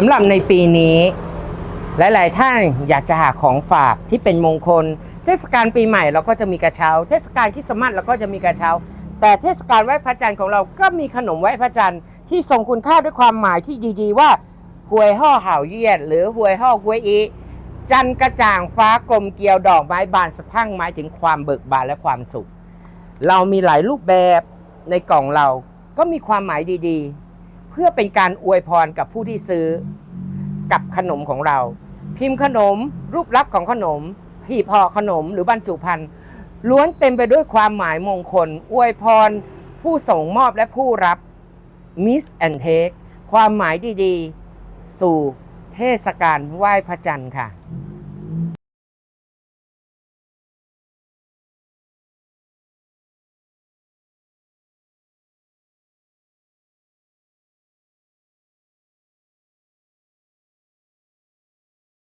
สำหรับในปีนี้ หลาย ๆ ท่านอยากจะหาของฝากที่เป็นมงคล เทศกาลปีใหม่เราก็จะมีกระเช้า เทศกาลคริสต์มาสเราก็จะมีกระเช้า แต่เทศกาลไหว้พระจันทร์ของเราก็มีขนมไหว้พระจันทร์ที่ทรงคุณค่าด้วยความหมายที่ดีๆ ว่าหวยห่อห่าวเยียดหรือหวยห่อหวยอีจันทร์กระจ่างฟ้ากลมเกลียวดอกไม้บานสะพั่งหมายถึงความเบิกบานและความสุข เรามีหลายรูปแบบในกล่องเราก็มีความหมายดีๆ พื่อเป็นการอวยพรกับผู้ที่ซื้อกับขนมของเรา พิมพ์ขนม รูปลักษณ์ของขนมหีบห่อขนมหรือบรรจุภัณฑ์ล้วนเต็มไปด้วยความหมายมงคล อวยพร ผู้ส่งมอบและผู้รับ Miss and Take ความหมายดีๆ สู่เทศกาลไหว้พระจันทร์ค่ะ